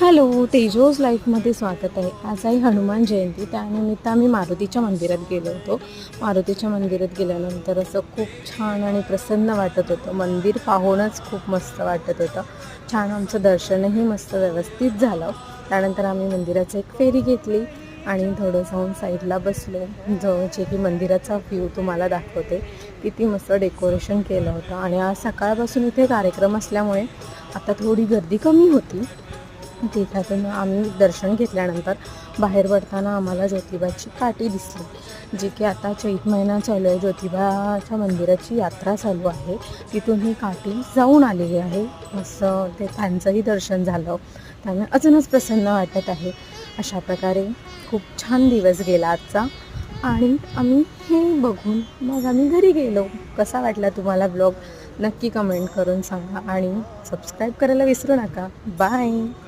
Hello तेजोज लाईफमध्ये स्वागत आहे. आज आहे हनुमान जयंती त्यानिमित्त आम्ही मारुतीच्या मंदिरात गेलो होतो. मारुतीच्या मंदिरात गेल्यानंतर असं खूप छान आणि प्रसन्न वाटत होतं. मंदिर पाहूनच खूप मस्त वाटत होतं. छान आमचं दर्शनही मस्त व्यवस्थित झालं. त्यानंतर आम्ही मंदिराची एक फेरी घेतली आणि थोडं जाऊन साईडला बसलो. जे की मंदिराचा व्ह्यू तुम्हाला दाखवते किती मस्त डेकोरेशन केलं होतं. आणि आज सकाळपासून इथे कार्यक्रम असल्यामुळे आता थोडी गर्दी कमी होती. तिथं आम्ही दर्शन घेतल्यानंतर बाहेर पडताना आम्हाला ज्योतिबाची काठी दिसली जी की आता चैत महिना चालू आहे. ज्योतिबाच्या मंदिराची यात्रा चालू आहे. तिथून ही काठी जाऊन आलेली आहे. असं ते त्यांचंही दर्शन झालं. त्यामुळे अजूनच प्रसन्न वाटत आहे. अशा प्रकारे खूप छान दिवस गेला आजचा. आणि आम्ही हे बघून मग आम्ही घरी गेलो. कसा वाटला तुम्हाला ब्लॉग? नक्की कमेंट करून सांगा आणि सबस्क्राईब करायला विसरू नका. बाय